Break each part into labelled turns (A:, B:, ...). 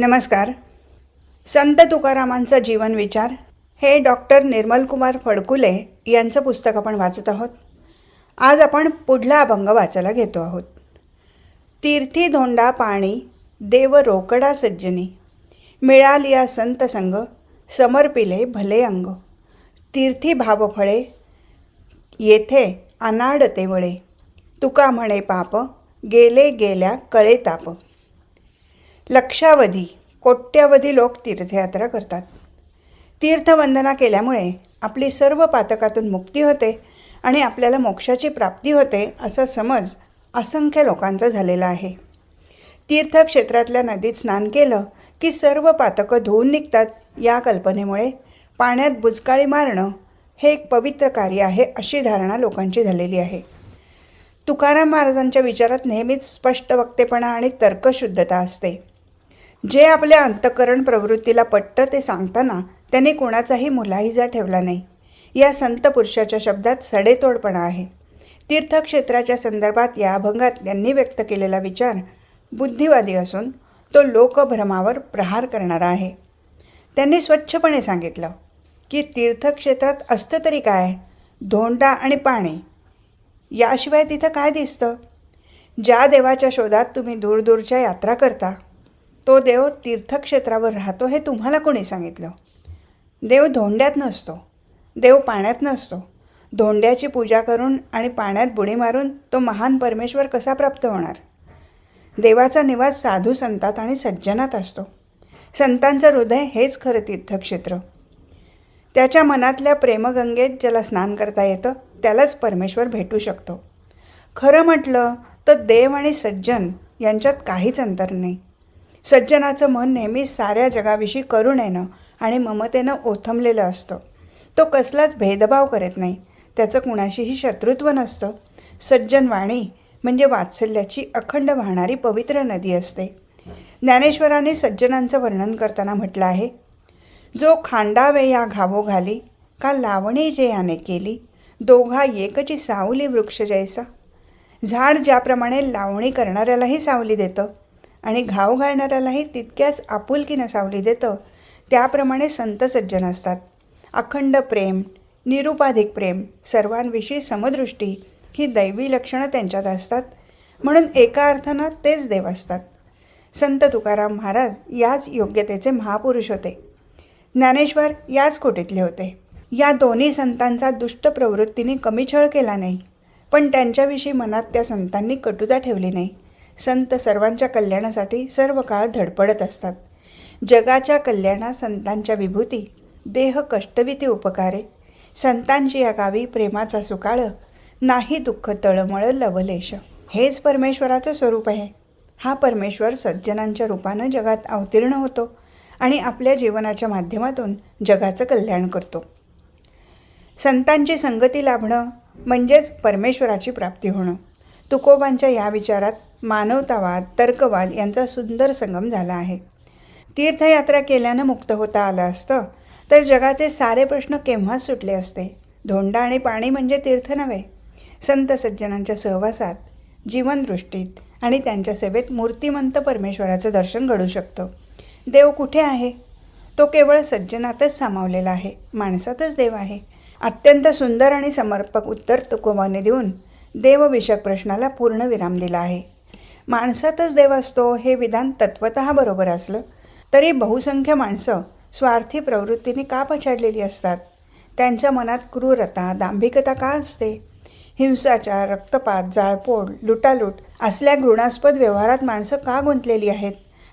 A: नमस्कार. संत तुकारामांचा जीवन विचार हे डॉक्टर निर्मलकुमार फडकुले यांचं पुस्तक आपण वाचत आहोत. आज आपण पुढला अभंग वाचायला घेतो आहोत. तीर्थी धोंडा पाणी देव रोकडा सज्जनी मिळालिया संत संग समर्पिले भले अंग. तीर्थी भावफळे येथे अनाडते वळे. तुका म्हणे पाप गेले गेल्या कळे ताप. लक्षावधी कोट्यावधी लोक तीर्थयात्रा करतात. तीर्थवंदना केल्यामुळे आपली सर्व पातकातून मुक्ती होते आणि आपल्याला मोक्षाची प्राप्ती होते असा समज असंख्य लोकांचा झालेला आहे. तीर्थक्षेत्रातल्या नदीत स्नान केलं की सर्व पातकं धुवून निघतात या कल्पनेमुळे पाण्यात बुचकाळी मारणं हे एक पवित्र कार्य आहे अशी धारणा लोकांची झालेली आहे. तुकाराम महाराजांच्या विचारात नेहमीच स्पष्ट वक्तेपणा आणि तर्कशुद्धता असते. जे आपल्या अंतकरण प्रवृत्तीला पटतं ते सांगताना त्यांनी कोणाचाही मुलाहिजा ठेवला नाही. या संत पुरुषाच्या शब्दात सडेतोडपणा आहे. तीर्थक्षेत्राच्या संदर्भात या अभंगात त्यांनी व्यक्त केलेला विचार बुद्धिवादी असून तो लोकभ्रमावर प्रहार करणारा आहे. त्यांनी स्वच्छपणे सांगितलं की तीर्थक्षेत्रात असतं तरी काय? धोंडा आणि पाणी. याशिवाय तिथं काय दिसतं? ज्या देवाच्या शोधात तुम्ही दूरदूरच्या यात्रा करता तो देव तीर्थक्षेत्रावर राहतो हे तुम्हाला कोणी सांगितलं? देव धोंड्यात नसतो. देव पाण्यात नसतो. धोंड्याची पूजा करून आणि पाण्यात बुडी मारून तो महान परमेश्वर कसा प्राप्त होणार? देवाचा निवास साधू संतात आणि सज्जनात असतो. संतांचं हृदय हेच खरं तीर्थक्षेत्र. त्याच्या मनातल्या प्रेमगंगेत ज्याला स्नान करता येतं त्यालाच परमेश्वर भेटू शकतो. खरं म्हटलं तर देव आणि सज्जन यांच्यात काहीच अंतर नाही. सज्जनाचं मन नेहमी साऱ्या जगाविषयी करुणेनं आणि ममतेनं ओथंबलेलं असतं. तो कसलाच भेदभाव करत नाही. त्याचं कुणाशीही शत्रुत्व नसतं. सज्जन वाणी म्हणजे वात्सल्याची अखंड वाहणारी पवित्र नदी असते. ज्ञानेश्वराने सज्जनांचं वर्णन करताना म्हटलं आहे जो खांडावे या घावो घाली का लावणी जे याने केली दोघा एकची सावली वृक्ष जैसा. झाड ज्याप्रमाणे लावणी करणाऱ्यालाही सावली देतं आणि घाव घालणाऱ्यालाही तितक्याच आपुलकीनं सावली देतं. त्याप्रमाणे संत सज्जन असतात. अखंड प्रेम निरुपाधिक प्रेम सर्वांविषयी समदृष्टी ही दैवी लक्षणं त्यांच्यात असतात. म्हणून एका अर्थानं तेच देव असतात. संत तुकाराम महाराज याच योग्यतेचे महापुरुष होते. ज्ञानेश्वर याच कोटीतले होते. या दोन्ही संतांचा दुष्ट प्रवृत्तीने कमी छळ केला नाही. पण त्यांच्याविषयी मनात त्या संतांनी कटुता ठेवली नाही. संत सर्वांच्या कल्याणासाठी सर्व काळ धडपडत असतात. जगाच्या कल्याणा संतांच्या विभूती देह कष्टविती उपकारे. संतांची या गावी प्रेमाचा सुकाळ नाही दुःख तळमळ लवलेश. हेच परमेश्वराचं स्वरूप आहे. हा परमेश्वर सज्जनांच्या रूपानं जगात अवतीर्ण होतो आणि आपल्या जीवनाच्या माध्यमातून जगाचं कल्याण करतो. संतांची संगती लाभणं म्हणजेच परमेश्वराची प्राप्ती होणं. तुकोबांच्या या विचारात मानवतावाद तर्कवाद यांचा सुंदर संगम झाला आहे. तीर्थयात्रा केल्यानं मुक्त होता आलं असतं तर जगाचे सारे प्रश्न केव्हाच सुटले असते? धोंडा आणि पाणी म्हणजे तीर्थ नव्हे. संत सज्जनांच्या सहवासात जीवनदृष्टीत आणि त्यांच्या सेवेत मूर्तिमंत परमेश्वराचं दर्शन घडू शकतो. देव कुठे आहे? तो केवळ सज्जनातच सामावलेला आहे माणसातच देव आहे. अत्यंत सुंदर आणि समर्पक उत्तर तुकोबाने देऊन देवविषयक प्रश्नाला पूर्ण विराम दिला आहे. माणसातच देव असतो हे विधान तत्वत बरोबर असलं तरी बहुसंख्य माणसं स्वार्थी प्रवृत्तीने का पछाडलेली असतात? त्यांच्या मनात क्रूरता दांभिकता का असते? हिंसाचार रक्तपात जाळपोळ लुटालूट असल्या घृणास्पद व्यवहारात माणसं का गुंतलेली आहेत?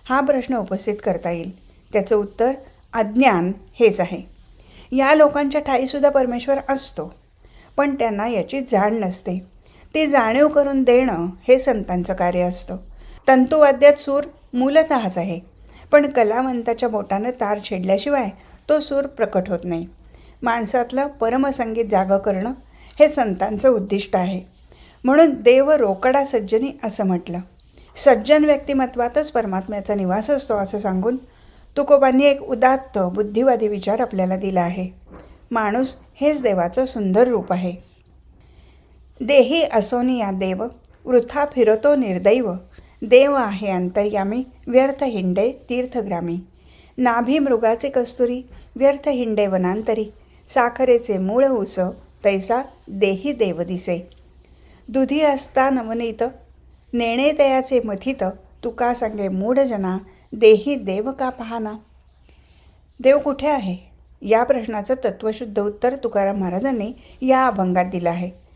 A: हा प्रश्न उपस्थित करता येईल. त्याचं उत्तर अज्ञान हेच आहे. या लोकांच्या ठाईसुद्धा परमेश्वर असतो. पण त्यांना याची जाण नसते. ती जाणीव करून देणं हे संतांचं कार्य असतं. तंतुवाद्यात सूर मूलतःच आहे. पण कलावंताच्या बोटानं तार छेडल्याशिवाय तो सूर प्रकट होत नाही. माणसातलं परमसंगीत जागं करणं हे संतांचं उद्दिष्ट आहे. म्हणून देव रोकडा सज्जनी असं म्हटलं. सज्जन व्यक्तिमत्वातच परमात्म्याचा निवास असतो असं सांगून तुकोबांनी एक उदात्त बुद्धिवादी विचार आपल्याला दिला आहे. माणूस हेच देवाचं सुंदर रूप आहे. देही असोनी या देव वृथा फिरतो निर्दैव. देव आहे अंतर्यामी व्यर्थ हिंडे तीर्थग्रामी. नाभी मृगाचे कस्तुरी व्यर्थ हिंडे वनांतरी. साखरेचे मूळ उस तैसा देही देव दिसे. दुधी असता नवनीत नेणे तयाचे मथित तुका सांगे मूढजना देही देव का पाहना? देव कुठे आहे? या प्रश्नाचं तत्वशुद्ध उत्तर तुकाराम महाराजांनी या अभंगात दिलं आहे.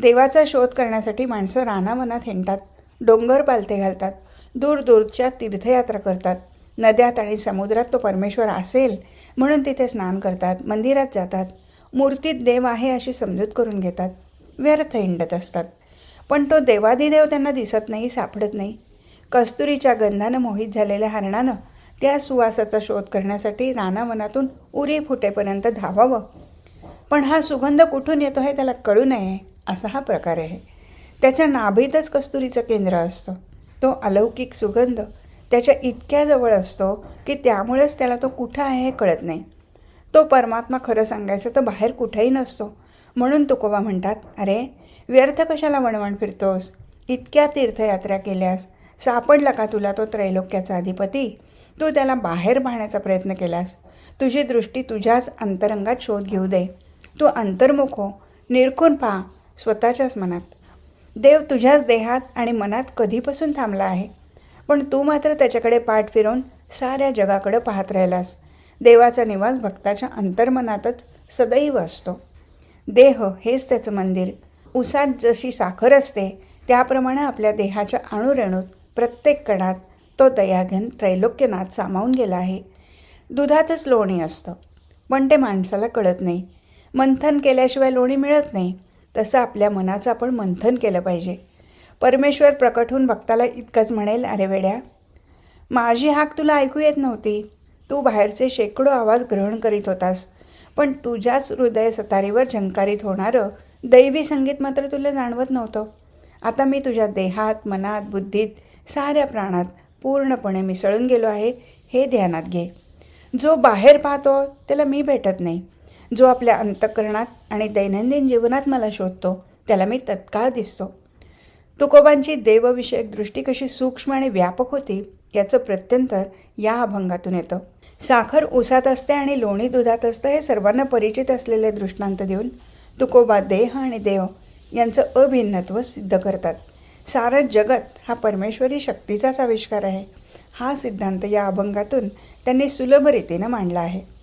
A: देवाचा शोध करण्यासाठी माणसं रानावनात हिंडतात डोंगर पालथे घालतात दूर दूरच्या तीर्थयात्रा करतात. नद्यात आणि समुद्रात तो परमेश्वर असेल म्हणून तिथे स्नान करतात मंदिरात जातात. मूर्तीत देव आहे अशी समजूत करून घेतात. व्यर्थ हिंडत असतात. पण तो देवादिदेव त्यांना दिसत नाही सापडत नाही. कस्तुरीच्या गंधानं मोहित झालेल्या हरणानं त्या सुवासाचा शोध करण्यासाठी रानावनातून उरी फुटेपर्यंत धावावं. पण हा सुगंध कुठून येतो हे त्याला कळू नये. असा हा प्रकार आहे. त्याच्या नाभीतच कस्तुरीचं केंद्र असतं. तो अलौकिक सुगंध त्याच्या इतक्या जवळ असतो की त्यामुळेच त्याला तो कुठं आहे हे कळत नाही. तो परमात्मा खरं सांगायचं तर बाहेर कुठेही नसतो. म्हणून तुकोबा म्हणतात अरे व्यर्थ कशाला वणवण फिरतोस? इतक्या तीर्थयात्रा केल्यास सापडला का तुला तो त्रैलोक्याचा अधिपती? तू त्याला बाहेर पाहण्याचा प्रयत्न केलास. तुझी दृष्टी तुझ्याच अंतरंगात शोध घेऊ दे. तू अंतर्मुख हो. निरखून पहा. स्वतःच्याच मनात. देव तुझ्याच देहात आणि मनात कधीपासून थांबला आहे? पण तू मात्र त्याच्याकडे पाठ फिरवून साऱ्या जगाकडे पाहत राहिलास. देवाचा निवास भक्ताच्या अंतर्मनातच सदैव असतो. देह हेच त्याचं मंदिर. उसात जशी साखर असते त्याप्रमाणे आपल्या देहाच्या अणुरेणूत प्रत्येक कणात तो दयाघन त्रैलोक्यनाथ सामावून गेला आहे. दुधातच लोणी असतं. पण ते माणसाला कळत नाही. मंथन केल्याशिवाय लोणी मिळत नाही. तसं आपल्या मनाचं आपण मंथन केलं पाहिजे. परमेश्वर प्रकट होऊन भक्ताला इतकंच म्हणेल अरे वेड्या माझी हाक तुला ऐकू येत नव्हती. तू बाहेरचे शेकडो आवाज ग्रहण करीत होतास. पण तुझ्याच हृदय सतारीवर झंकारित होणारं दैवी संगीत मात्र तुला जाणवत नव्हतं. आता मी तुझ्या देहात मनात बुद्धीत साऱ्या प्राणात पूर्णपणे मिसळून गेलो आहे. हे ध्यानात घे. जो बाहेर पाहतो त्याला मी भेटत नाही. जो आपल्या अंतःकरणात आणि दैनंदिन जीवनात मला शोधतो त्याला मी तत्काळ दिसतो. तुकोबांची देवविषयक दृष्टी कशी सूक्ष्म आणि व्यापक होती याचं प्रत्यंतर या अभंगातून येतं. साखर उसात असते आणि लोणी दुधात असतं हे सर्वांना परिचित असलेले दृष्टांत देऊन तुकोबा देह आणि देव यांचं अभिन्नत्व सिद्ध करतात. सारं जगत हा परमेश्वरी शक्तीचाच आविष्कार आहे हा सिद्धांत या अभंगातून त्यांनी सुलभ रीतीनं मांडला आहे.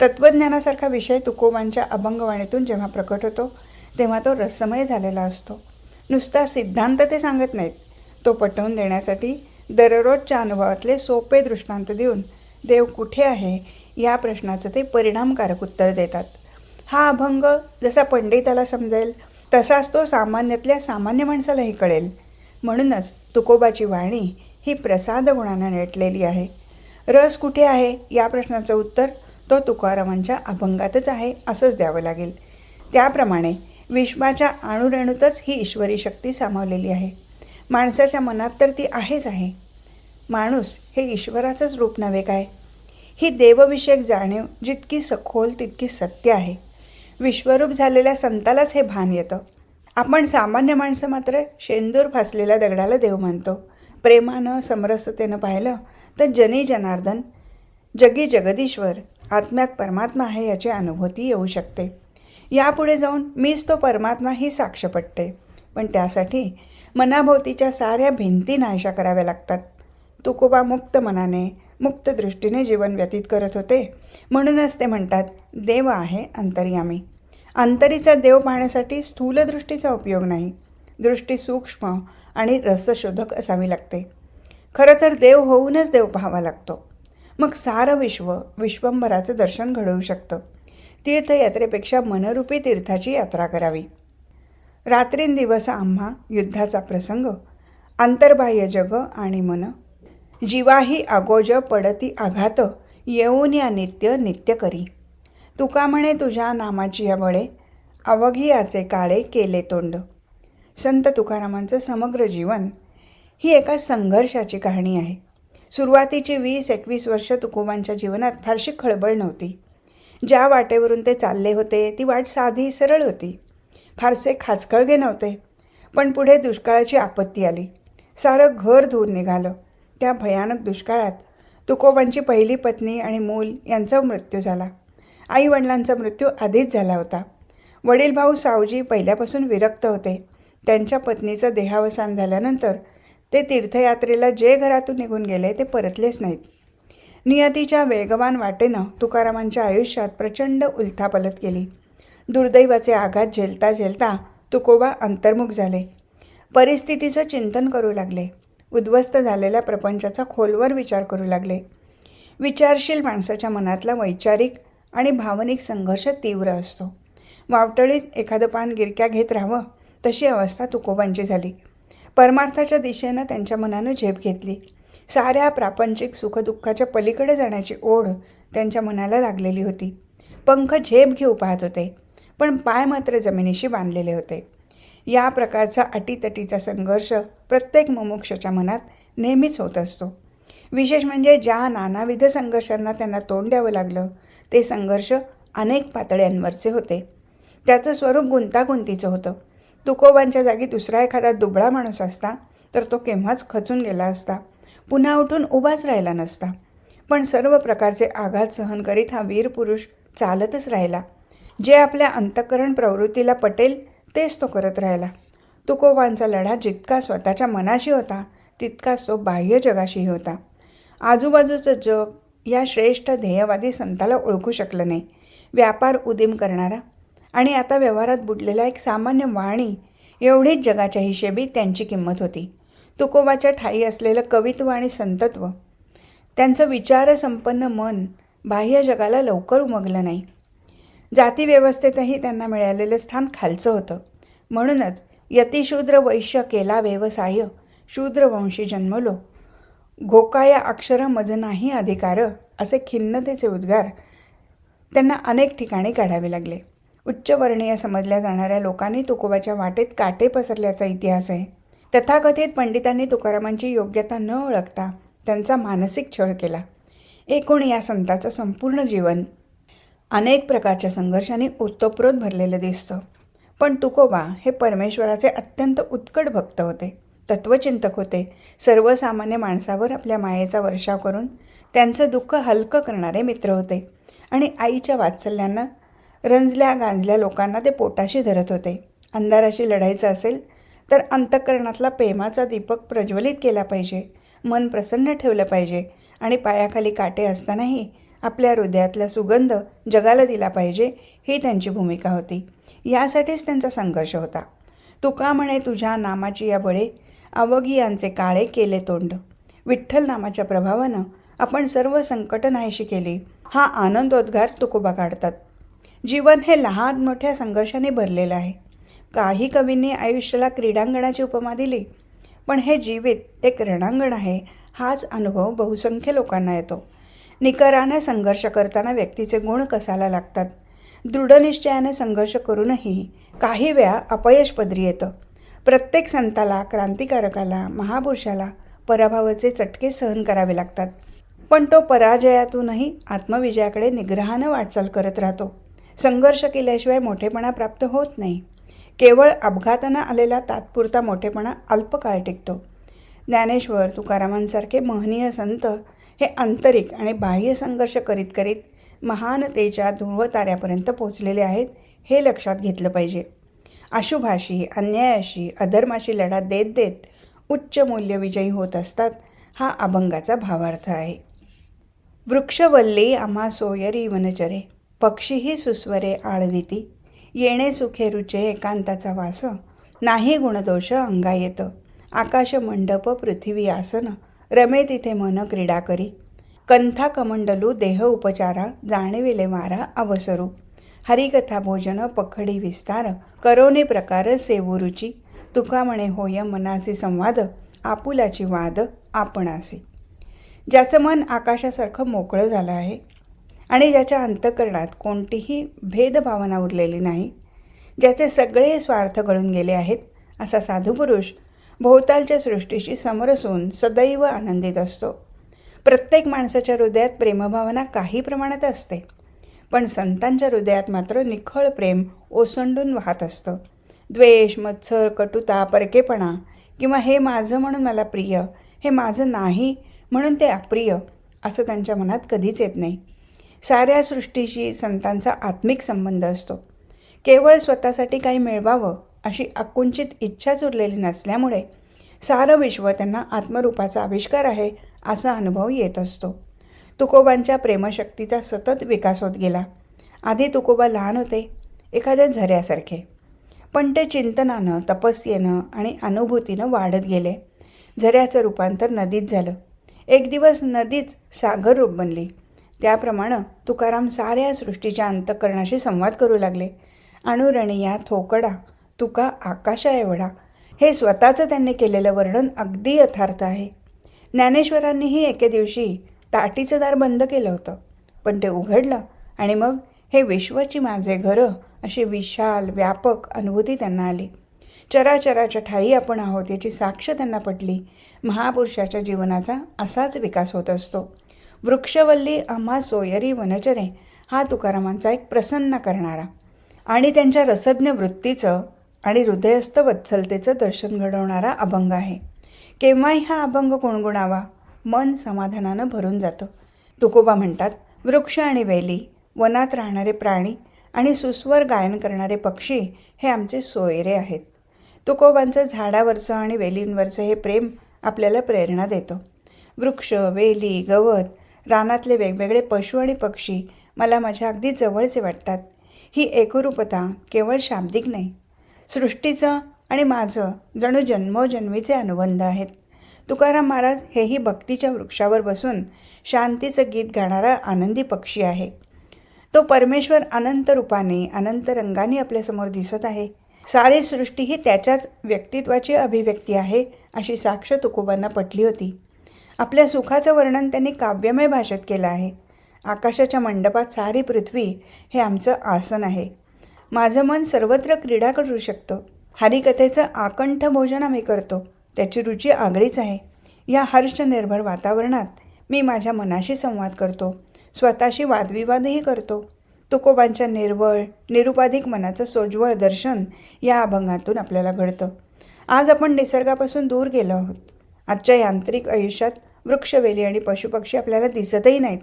A: तत्त्वज्ञानासारखा विषय तुकोबांच्या अभंगवाणीतून जेव्हा प्रकट होतो तेव्हा तो रसमय झालेला असतो. नुसता सिद्धांत ते सांगत नाहीत. तो पटवून देण्यासाठी दररोजच्या अनुभवातले सोपे दृष्टांत देऊन देव कुठे आहे या प्रश्नाचं ते परिणामकारक उत्तर देतात. हा अभंग जसा पंडिताला समजेल तसाच तो सामान्यातल्या सामान्य माणसालाही कळेल. म्हणूनच तुकोबाची वाणी ही प्रसाद गुणानं नेटलेली आहे. रस कुठे आहे या प्रश्नाचं उत्तर तो तुकारामांच्या अभंगातच आहे असंच द्यावं लागेल. त्याप्रमाणे विश्वाच्या अणुरेणूतच ही ईश्वरी शक्ती सामावलेली आहे. माणसाच्या मनात तर ती आहेच आहे. माणूस हे ईश्वराचंच रूप नव्हे काय? ही देवविषयक जाणीव जितकी सखोल तितकी सत्य आहे. विश्वरूप झालेल्या संतालाच हे भान येतं. आपण सामान्य माणसं मात्र शेंदूर फासलेल्या दगडाला देव मानतो. प्रेमानं समरसतेनं पाहिलं तर जनी जनार्दन जगी जगदीश्वर आत्म्यात परमात्मा आहे याची अनुभूती येऊ शकते. यापुढे जाऊन मीच तो परमात्मा ही साक्ष पटते. पण त्यासाठी मनाभोवतीच्या साऱ्या भिंती नाहीशा कराव्या लागतात. तुकोबा मुक्त मनाने मुक्त दृष्टीने जीवन व्यतीत करत होते. म्हणूनच ते म्हणतात देव आहे अंतर्यामी. अंतरीचा देव पाहण्यासाठी स्थूलदृष्टीचा उपयोग नाही. दृष्टी सूक्ष्म आणि रसशोधक असावी लागते. खरं तर देव होऊनच देव पाहावा लागतो. मग सारं विश्व विश्वंभराचं दर्शन घडवू शकतं. तीर्थयात्रेपेक्षा मनरूपी तीर्थाची यात्रा करावी. रात्रींदिवस आम्हा युद्धाचा प्रसंग आंतरबाह्य जग आणि मन. जीवाही आगोज पडती आघात येऊन या नित्य नित्य करी. तुका म्हणे तुझ्या नामाची या बळे अवघियाचे काळे केले तोंड. संत तुकारामांचं समग्र जीवन ही एका संघर्षाची कहाणी आहे. सुरुवातीची वीस एकवीस वर्ष तुकोबांच्या जीवनात फारशी खळबळ नव्हती. ज्या वाटेवरून ते चालले होते ती वाट साधी सरळ होती. फारसे खाचखळगे नव्हते पण पुढे दुष्काळाची आपत्ती आली. सारं घर धुवून निघालं. त्या भयानक दुष्काळात तुकोबांची पहिली पत्नी आणि मूल यांचा मृत्यू झाला. आईवडिलांचा मृत्यू आधीच झाला होता. वडील भाऊ सावजी पहिल्यापासून विरक्त होते. त्यांच्या पत्नीचं देहावसान झाल्यानंतर ते तीर्थयात्रेला जे घरातून निघून गेले ते परतलेच नाहीत. नियतीच्या वेगवान वाटेनं तुकारामांच्या आयुष्यात प्रचंड उलथापलत केली दुर्दैवाचे आघात झेलता झेलता तुकोबा अंतर्मुख झाले. परिस्थितीचं चिंतन करू लागले. उद्ध्वस्त झालेल्या प्रपंचाचा खोलवर विचार करू लागले. विचारशील माणसाच्या मनातला वैचारिक आणि भावनिक संघर्ष तीव्र असतो. वावटळीत एखादं पान गिरक्या घेत राहावं तशी अवस्था तुकोबांची झाली. परमार्थाच्या दिशेनं त्यांच्या मनानं झेप घेतली. साऱ्या प्रापंचिक सुखदुःखाच्या पलीकडे जाण्याची ओढ त्यांच्या मनाला लागलेली होती. पंख झेप घेऊ पाहत होते पण पाय मात्र जमिनीशी बांधलेले होते. या प्रकारचा अटीतटीचा संघर्ष प्रत्येक मुमुक्षच्या मनात नेहमीच होत असतो. विशेष म्हणजे ज्या नानाविध संघर्षांना त्यांना तोंड द्यावं लागलं ते संघर्ष अनेक पातळ्यांवरचे होते. त्याचं स्वरूप गुंतागुंतीचं होतं. तुकोबांच्या जागी दुसरा एखादा दुबळा माणूस असता तर तो केव्हाच खचून गेला असता. पुन्हा उठून उभाच राहिला नसता. पण सर्व प्रकारचे आघात सहन करीत हा वीर पुरुष चालतच राहिला. जे आपल्या अंतःकरण प्रवृत्तीला पटेल तेच तो करत राहिला. तुकोबांचा लढा जितका स्वतःच्या मनाशी होता तितकाच तो बाह्य जगाशीही होता. आजूबाजूचं जग या श्रेष्ठ ध्येयवादी संताला ओळखू शकलं नाही. व्यापार उदीम करणारा आणि आता व्यवहारात बुडलेला एक सामान्य वाणी एवढीच जगाच्या हिशेबी त्यांची किंमत होती. तुकोबाच्या ठाई असलेलं कवित्व आणि संतत्व. त्यांचं विचारसंपन्न मन बाह्य जगाला लवकर उमगलं नाही. जातीव्यवस्थेतही त्यांना मिळालेलं स्थान खालचं होतं. म्हणूनच यतिशूद्र वैश्य केला व्यवसाय शूद्रवंशी जन्मलो. घोकाया अक्षर मज नाही अधिकार असे खिन्नतेचे उद्गार त्यांना अनेक ठिकाणी काढावे लागले. उच्चवर्णीय समजल्या जाणाऱ्या लोकांनी तुकोबाच्या वाटेत काटे पसरल्याचा इतिहास आहे. तथाकथित पंडितांनी तुकारामांची योग्यता न ओळखता त्यांचा मानसिक छळ केला. एकूण या संताचं संपूर्ण जीवन अनेक प्रकारच्या संघर्षांनी ओतप्रोत भरलेलं दिसतं. पण तुकोबा हे परमेश्वराचे अत्यंत उत्कट भक्त होते. तत्वचिंतक होते. सर्वसामान्य माणसावर आपल्या मायेचा वर्षाव करून त्यांचं दुःख हलकं करणारे मित्र होते. आणि आईच्या वात्सल्यानं रंजल्या गांजल्या लोकांना ते पोटाशी धरत होते. अंधाराशी लढायचं असेल तर अंतःकरणातला प्रेमाचा दीपक प्रज्वलित केला पाहिजे. मन प्रसन्न ठेवलं पाहिजे आणि पायाखाली काटे असतानाही आपल्या हृदयातला सुगंध जगाला दिला पाहिजे ही त्यांची भूमिका होती. यासाठीच त्यांचा संघर्ष होता. तुका म्हणे तुझ्या नामाची या बळे अवगियांचे काळे केले तोंड. विठ्ठल नामाच्या प्रभावानं आपण सर्व संकट नाहीशी केली. हा आनंदोद्गार तुकोबा काढतात. जीवन हे लहान मोठ्या संघर्षाने भरलेलं आहे. काही कवींनी आयुष्याला क्रीडांगणाची उपमा दिली पण हे जीवित एक रणांगण आहे हाच अनुभव बहुसंख्य लोकांना येतो. निकराने संघर्ष करताना व्यक्तीचे गुण कसायला लागतात? दृढनिश्चयाने संघर्ष करूनही काही वेळा अपयश पदरी येतं. प्रत्येक संताला क्रांतिकारकाला महापुरुषाला पराभवाचे चटके सहन करावे लागतात. पण तो पराजयातूनही आत्मविजयाकडे निग्रहानं वाटचाल करत राहतो. संघर्ष केल्याशिवाय मोठेपणा प्राप्त होत नाही. केवळ अपघातानं आलेला तात्पुरता मोठेपणा अल्पकाळ टिकतो. ज्ञानेश्वर तुकारामांसारखे महनीय संत हे आंतरिक आणि बाह्य संघर्ष करीत करीत महानतेच्या ध्रुवताऱ्यापर्यंत पोचलेले आहेत हे लक्षात घेतलं पाहिजे. अशुभाशी अन्यायाशी अधर्माशी लढा देत देत उच्च मूल्य विजयी होत असतात हा अभंगाचा भावार्थ आहे. वृक्षवल्ली आम्हा सोयरी वनचरे. पक्षीही सुस्वरे आळविती. येणे सुखे रुचे एकांताचा वास. नाही गुणदोष अंगा येतं. आकाश मंडप पृथ्वी आसन. रमे तिथे मन क्रीडा करी. कंथा कमंडलू देह उपचारा. जाणविले वारा अवसरू. हरिकथा भोजन पखडी विस्तार. करोने प्रकार सेवुरुची तुका म्हणे होय मनासी संवाद. आपुलाची वाद आपणासी. ज्याचं मन आकाशासारखं मोकळं झालं आहे. आणि ज्याच्या अंतकरणात कोणतीही भेदभावना उरलेली नाही ज्याचे सगळे स्वार्थ गळून गेले आहेत असा साधुपुरुष भोवतालच्या सृष्टीशी समरसून सदैव आनंदित असतो. प्रत्येक माणसाच्या हृदयात प्रेमभावना काही प्रमाणात असते पण संतांच्या हृदयात मात्र निखळ प्रेम ओसंडून वाहत असतं. द्वेष मत्सर कटुता परकेपणा किंवा हे माझं म्हणून मला प्रिय हे माझं नाही म्हणून ते अप्रिय असं त्यांच्या मनात कधीच येत नाही. साऱ्या सृष्टीशी संतांचा आत्मिक संबंध असतो. केवळ स्वतःसाठी काही मिळवावं अशी आकुंचित इच्छाच उरलेली नसल्यामुळे सारं विश्व त्यांना आत्मरूपाचा आविष्कार आहे असा अनुभव येत असतो. तुकोबांच्या प्रेमशक्तीचा सतत विकास होत गेला. आधी तुकोबा लहान होते एखाद्या झऱ्यासारखे. पण ते चिंतनानं तपस्येनं आणि अनुभूतीनं वाढत गेले. झऱ्याचं रूपांतर नदीत झालं. एक दिवस नदीच सागर रूप बनली. त्याप्रमाणे तुकाराम साऱ्या सृष्टीच्या अंतकरणाशी संवाद करू लागले. अणुरणीया थोकडा तुका आकाशा एवढा. हे स्वतःचं त्यांनी केलेलं वर्णन अगदी यथार्थ आहे. ज्ञानेश्वरांनीही एके दिवशी ताटीचं दार बंद केलं होतं. पण ते उघडलं आणि मग हे विश्वची माझे घरं अशी विशाल व्यापक अनुभूती त्यांना आली. चराचराच्या ठाई आपण आहोत याची साक्ष त्यांना पटली. महापुरुषाच्या जीवनाचा असाच विकास होत असतो. वृक्षवल्ली आम्हा सोयरी वनचरे हा तुकारामांचा एक प्रसन्न करणारा. आणि त्यांच्या रसज्ञ वृत्तीचं आणि हृदयस्थ वत्सलतेचं दर्शन घडवणारा अभंग आहे. केव्हाही हा अभंग गुणगुणावा मन समाधानानं भरून जातं. तुकोबा म्हणतात वृक्ष आणि वेली वनात राहणारे प्राणी आणि सुस्वर गायन करणारे पक्षी हे आमचे सोयरे आहेत. तुकोबांचं झाडावरचं आणि वेलींवरचं हे प्रेम आपल्याला प्रेरणा देतं. वृक्ष वेली गवत रानातले वेगवेगळे पशु आणि पक्षी मला माझ्या अगदी जवळचे वाटतात. ही एकरूपता केवळ शाब्दिक नाही. सृष्टीचं आणि माझं जणू जन्मोजन्मीचे अनुबंध आहेत. तुकाराम महाराज हेही भक्तीच्या वृक्षावर बसून शांतीचं गीत गाणारा आनंदी पक्षी आहे. तो परमेश्वर अनंत रूपाने अनंत रंगाने आपल्यासमोर दिसत आहे. सारी सृष्टी ही त्याच्याच व्यक्तित्वाची अभिव्यक्ती आहे अशी साक्ष तुकोबांना पटली होती. आपल्या सुखाचं वर्णन त्यांनी काव्यमय भाषेत केलं आहे. आकाशाच्या मंडपात सारी पृथ्वी हे आमचं आसन आहे. माझं मन सर्वत्र क्रीडा करू शकतं. हरिकथेचं आकंठ भोजन आम्ही करतो. त्याची रुची आगळीच आहे. या हर्षनिर्भर वातावरणात मी माझ्या मनाशी संवाद करतो. स्वतःशी वादविवादही करतो. तुकोबांच्या निर्वळ निरुपाधिक मनाचं सोज्वळ दर्शन या अभंगातून आपल्याला घडतं. आज आपण निसर्गापासून दूर गेलो आहोत. आजच्या यांत्रिक आयुष्यात वृक्षवेली आणि पशुपक्षी आपल्याला दिसतही नाहीत.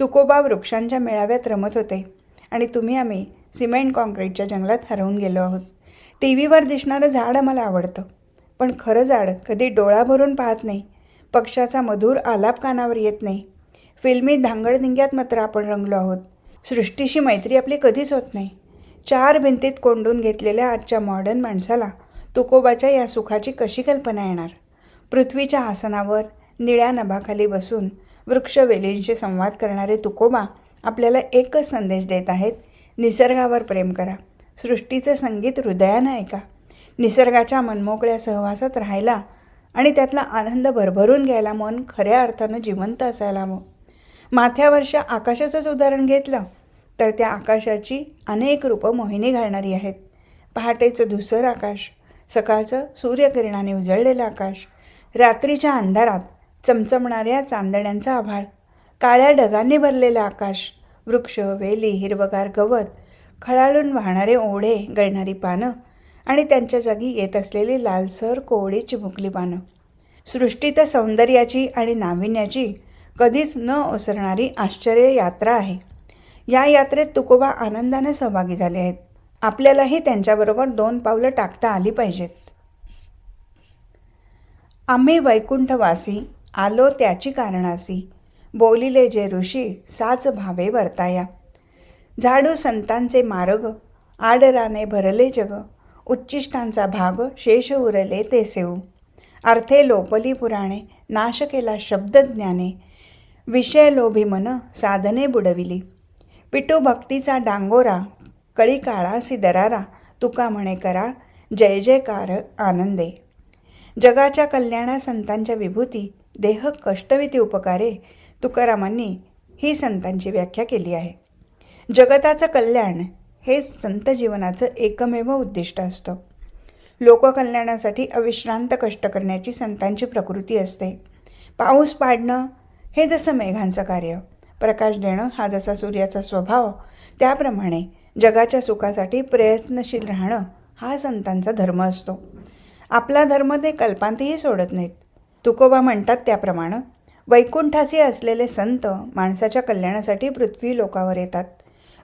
A: तुकोबा वृक्षांच्या मेळाव्यात रमत होते आणि तुम्ही आम्ही सिमेंट कॉन्क्रीटच्या जंगलात हरवून गेलो आहोत. टी व्हीवर दिसणारं झाड आम्हाला आवडतं. पण खरं झाड कधी डोळा भरून पाहत नाही. पक्षाचा मधुर आलाप कानावर येत नाही. फिल्मी धांगडधिंग्यात मात्र आपण रंगलो आहोत. सृष्टीशी मैत्री आपली कधीच होत नाही. चार भिंतीत कोंडून घेतलेल्या आजच्या मॉडर्न माणसाला तुकोबाच्या या सुखाची कशी कल्पना येणार? पृथ्वीच्या आसनावर निळ्या नभाखाली बसून वृक्षवेलींशी संवाद करणारे तुकोबा आपल्याला एकच संदेश देत आहेत निसर्गावर प्रेम करा. सृष्टीचं संगीत हृदयानं ऐका. निसर्गाच्या मनमोकळ्या सहवासात राहायला आणि त्यातला आनंद भरभरून घ्यायला मन खऱ्या अर्थानं जिवंत असायला हवं. माथ्यावरच्या आकाशाचंच उदाहरण घेतलं तर त्या आकाशाची अनेक रूपं मोहिनी घालणारी आहेत. पहाटेचं धुसर आकाश सकाळचं सूर्यकिरणाने उजळलेलं आकाश रात्रीच्या अंधारात चमचमणाऱ्या चांदण्यांचा आभाळ. काळ्या ढगांनी भरलेलं आकाश. वृक्ष वेली हिरवगार गवत. खळाळून वाहणारे ओढे गळणारी पानं. आणि त्यांच्या जागी येत असलेली लालसर कोवळी चिमुकली पानं. सृष्टीत सौंदर्याची आणि नाविन्याची कधीच न ओसरणारी आश्चर्य यात्रा आहे. या यात्रेत तुकोबा आनंदाने सहभागी झाले आहेत. आपल्यालाही त्यांच्याबरोबर दोन पावलं टाकता आली पाहिजेत. आम्ही वैकुंठवासी आलो त्याची कारणासी. बोलिले जे ऋषी साच भावे वर्ताया. झाडू संतांचे मार्ग आडराने भरले जग. उच्चिष्टांचा भाग शेष उरले ते सेऊ अर्थे लोपली पुराणे नाश केला शब्दज्ञाने विषय लोभी मन साधने बुडविली. पिटू भक्तीचा डांगोरा कळी काळासी दरारा. तुका म्हणे करा जय जयकार आनंदे. जगाच्या कल्याणा संतांच्या विभूती देह कष्टविती उपकारे तुकारामांनी ही संतांची व्याख्या केली आहे. जगताचं कल्याण हे संत जीवनाचं एकमेव उद्दिष्ट असतं. लोककल्याणासाठी अविश्रांत कष्ट करण्याची संतांची प्रकृती असते. पाऊस पाडणं हे जसं मेघांचं कार्य प्रकाश देणं हा जसा सूर्याचा स्वभाव त्याप्रमाणे जगाच्या सुखासाठी प्रयत्नशील राहणं हा संतांचा धर्म असतो. आपला धर्म ते कल्पांतही सोडत नाहीत. तुकोबा म्हणतात त्याप्रमाणे वैकुंठासी असलेले संत माणसाच्या कल्याणासाठी पृथ्वी लोकावर येतात.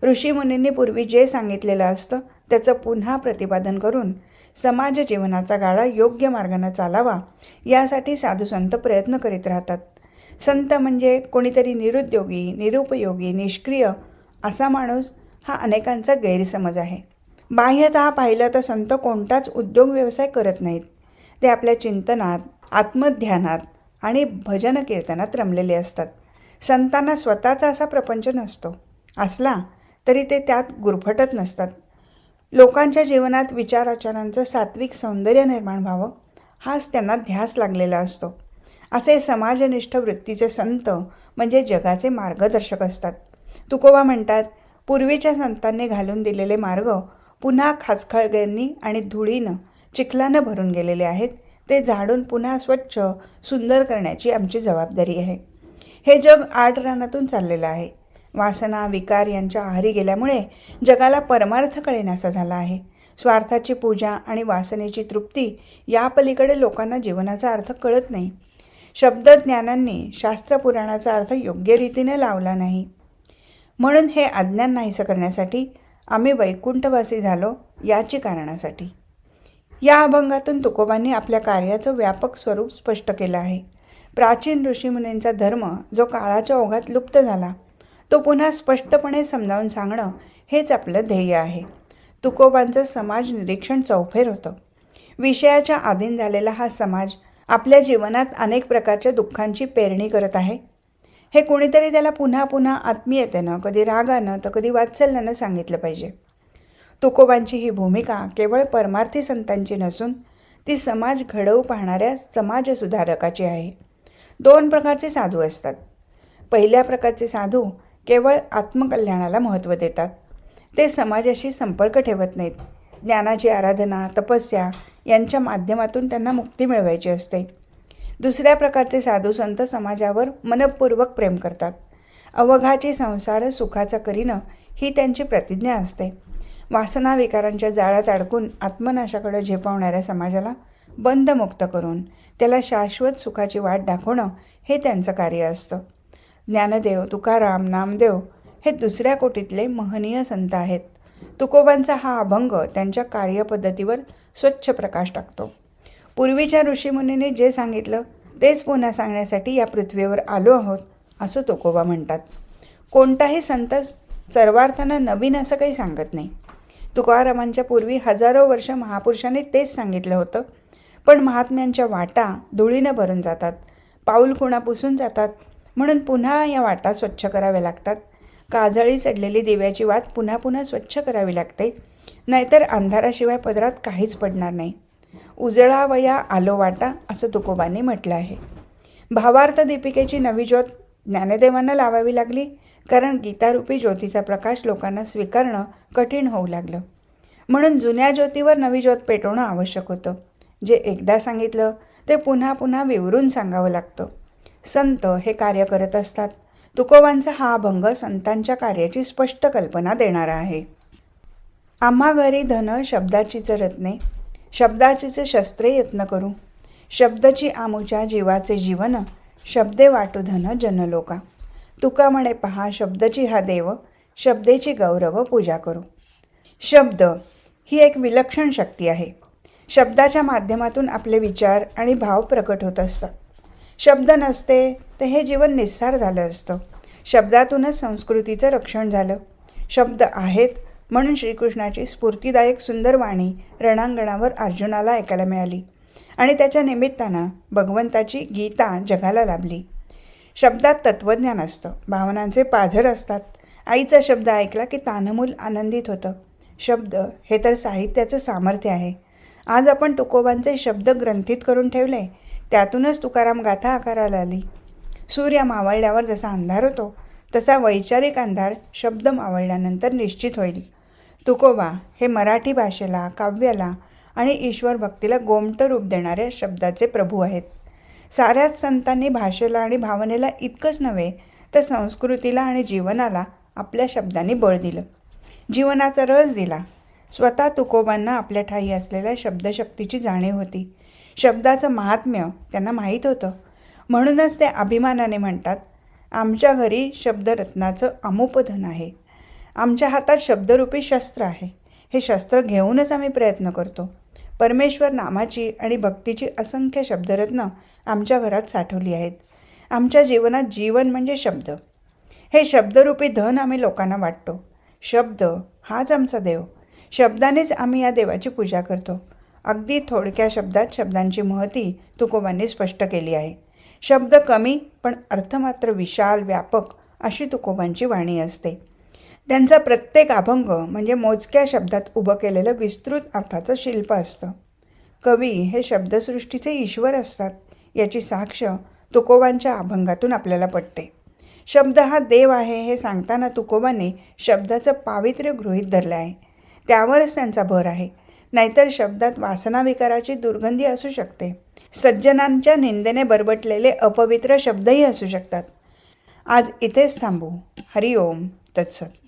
A: ऋषीमुनींनी पूर्वी जे सांगितलेलं असतं त्याचं पुन्हा प्रतिपादन करून समाज जीवनाचा गाळा योग्य मार्गानं चालावा यासाठी साधुसंत प्रयत्न करीत राहतात. संत म्हणजे कोणीतरी निरुद्योगी निरुपयोगी निष्क्रिय असा माणूस हा अनेकांचा गैरसमज आहे. बाह्यतः पाहिलं तर संत कोणताच उद्योग व्यवसाय करत नाहीत. ते आपल्या चिंतनात आत्मध्यानात आणि भजन कीर्तनात रमलेले असतात. संतांना स्वतःचा असा प्रपंच नसतो. असला तरी ते त्यात गुरफटत नसतात. लोकांच्या जीवनात विचाराचारांचं सात्विक सौंदर्य निर्माण व्हावं हाच त्यांना ध्यास लागलेला असतो. असे समाजनिष्ठ वृत्तीचे संत म्हणजे जगाचे मार्गदर्शक असतात. तुकोबा म्हणतात पूर्वीच्या संतांनी घालून दिलेले मार्ग पुन्हा खाचखळग्यांनी आणि धुळीनं चिखलानं भरून गेलेले आहेत. ते झाडून पुन्हा स्वच्छ सुंदर करण्याची आमची जबाबदारी आहे. हे जग आठ रानातून चाललेलं आहे. वासना विकार यांच्या आहारी गेल्यामुळे जगाला परमार्थ कळेनासा झाला आहे. स्वार्थाची पूजा आणि वासनेची तृप्ती या पलीकडे लोकांना जीवनाचा अर्थ कळत नाही. शब्दज्ञानांनी शास्त्रपुराणाचा अर्थ योग्य रीतीने लावला नाही. म्हणून हे अज्ञान नाहीसं करण्यासाठी आम्ही वैकुंठवासी झालो याची कारणासाठी. या अभंगातून तुकोबांनी आपल्या कार्याचं व्यापक स्वरूप स्पष्ट केलं आहे. प्राचीन ऋषीमुनींचा धर्म जो काळाच्या ओघात लुप्त झाला तो पुन्हा स्पष्टपणे समजावून सांगणं हेच आपलं ध्येय आहे. तुकोबांचं समाज निरीक्षण चौफेर होतं. विषयाच्या अधीन झालेला हा समाज आपल्या जीवनात अनेक प्रकारच्या दुःखांची पेरणी करत आहे. हे कोणीतरी त्याला पुन्हा पुन्हा आत्मीयतेनं कधी रागानं तर कधी वात्सल्यानं सांगितलं पाहिजे. तुकोबांची ही भूमिका केवळ परमार्थी संतांची नसून ती समाज घडवू पाहणाऱ्या समाजसुधारकाची आहे. दोन प्रकारचे साधू असतात. पहिल्या प्रकारचे साधू केवळ आत्मकल्याणाला महत्त्व देतात. ते समाजाशी संपर्क ठेवत नाहीत. ज्ञानाची आराधना तपस्या यांच्या माध्यमातून त्यांना मुक्ती मिळवायची असते. दुसऱ्या प्रकारचे साधू संत समाजावर मनपूर्वक प्रेम करतात. अवघाची संसार सुखाचा करीनं ही त्यांची प्रतिज्ञा असते. वासना विकारांच्या जाळ्यात अडकून आत्मनाशाकडे झेपावणाऱ्या समाजाला बंदमुक्त करून त्याला शाश्वत सुखाची वाट दाखवणं हे त्यांचं कार्य असतं. ज्ञानदेव तुकाराम नामदेव हे दुसऱ्या कोटीतले महनीय संत आहेत. तुकोबांचा हा अभंग त्यांच्या कार्यपद्धतीवर स्वच्छ प्रकाश टाकतो. पूर्वीच्या ऋषीमुनीने जे सांगितलं तेच पुन्हा सांगण्यासाठी या पृथ्वीवर आलो आहोत असं तुकोबा म्हणतात. कोणताही संत सर्वार्थानं नवीन असं काही सांगत नाही. तुकारामांच्या पूर्वी हजारो वर्ष महापुरुषांनी तेच सांगितलं होतं. पण महात्म्यांच्या वाटा धुळीनं भरून जातात. पाऊल खुणा पुसून जातात. म्हणून पुन्हा या वाटा स्वच्छ कराव्या लागतात. काजळी चढलेली दिव्याची वात पुन्हा पुन्हा स्वच्छ करावी लागते. नाहीतर अंधाराशिवाय पदरात काहीच पडणार नाही. उजळावया आलो वाटा असं तुकोबांनी म्हटलं आहे. भावार्थ दीपिकेची नवी ज्योत ज्ञानदेवांना लावावी लागली. कारण गीतारूपी ज्योतीचा प्रकाश लोकांना स्वीकारणं कठीण होऊ लागलं. म्हणून जुन्या ज्योतीवर नवी ज्योत पेटवणं आवश्यक होतं. जे एकदा सांगितलं ते पुन्हा पुन्हा विवरून सांगावं लागतं. संत हे कार्य करत असतात. तुकोबांचा हा अभंग संतांच्या कार्याची स्पष्ट कल्पना देणारा आहे. आम्हा घरी धन शब्दाचीच रत्ने शब्दाचीच शस्त्रे यत्न करू. शब्दची आमुच्या जीवाचे जीवन शब्दे वाटू धन जनलोका. तुका म्हणे पहा शब्दची हा देव शब्देची गौरव पूजा करू. शब्द ही एक विलक्षण शक्ती आहे. शब्दाच्या माध्यमातून आपले विचार आणि भाव प्रकट होत असतात. शब्द नसते तर हे जीवन निस्सार झालं असतं. शब्दातूनच संस्कृतीचं रक्षण झालं. शब्द आहेत म्हणून श्रीकृष्णाची स्फूर्तिदायक सुंदर वाणी रणांगणावर अर्जुनाला ऐकायला मिळाली आणि त्याच्या निमित्तानं भगवंताची गीता जगाला लाभली. शब्दात तत्त्वज्ञान असतं. भावनांचे पाझर असतात. आईचा शब्द ऐकला की तानमूल आनंदित होतं. शब्द हे तर साहित्याचं सामर्थ्य आहे. आज आपण तुकोबांचे शब्द ग्रंथित करून ठेवले. त्यातूनच तुकाराम गाथा आकाराला आली. सूर्य मावळल्यावर जसा अंधार होतो तसा वैचारिक अंधार शब्द मावळल्यानंतर निश्चित होईल. तुकोबा हे मराठी भाषेला काव्याला आणि ईश्वर भक्तीला गोमट रूप देणाऱ्या शब्दाचे प्रभू आहेत. साऱ्याच संतांनी भाषेला आणि भावनेला इतकंच नव्हे तर संस्कृतीला आणि जीवनाला आपल्या शब्दांनी बळ दिलं. जीवनाचा रस दिला. स्वतः तुकोबांना आपल्या ठाई असलेल्या शब्दशक्तीची जाणीव होती. शब्दाचं महात्म्य त्यांना माहीत होतं. म्हणूनच ते अभिमानाने म्हणतात आमच्या घरी शब्दरत्नाचं अमुपधन आहे. आमच्या हातात शब्दरूपी शस्त्र आहे. हे शस्त्र घेऊनच आम्ही प्रयत्न करतो. परमेश्वर नामाची आणि भक्तीची असंख्य शब्दरत्न आमच्या घरात साठवली आहेत. आमच्या जीवनात जीवन म्हणजे शब्द. हे शब्दरूपी धन आम्ही लोकांना वाटतो. शब्द हाच आमचा देव. शब्दानेच आम्ही या देवाची पूजा करतो. अगदी थोडक्या शब्दात शब्दांची महती तुकोबांनी स्पष्ट केली आहे. शब्द कमी पण अर्थ मात्र विशाल व्यापक अशी तुकोबांची वाणी असते. त्यांचा प्रत्येक अभंग म्हणजे मोजक्या शब्दात उभं केलेलं विस्तृत अर्थाचं शिल्प असतं. कवी हे शब्दसृष्टीचे ईश्वर असतात याची साक्ष तुकोबांच्या अभंगातून आपल्याला पटते. शब्द हा देव आहे हे सांगताना तुकोबांनी शब्दाचं पावित्र्य गृहीत धरलं आहे. त्यावरच त्यांचा भर आहे. नाहीतर शब्दात वासनाविकाराची दुर्गंधी असू शकते. सज्जनांच्या निंदेने बरबटलेले अपवित्र शब्दही असू शकतात. आज इथेच थांबू. हरिओम. तत्सत.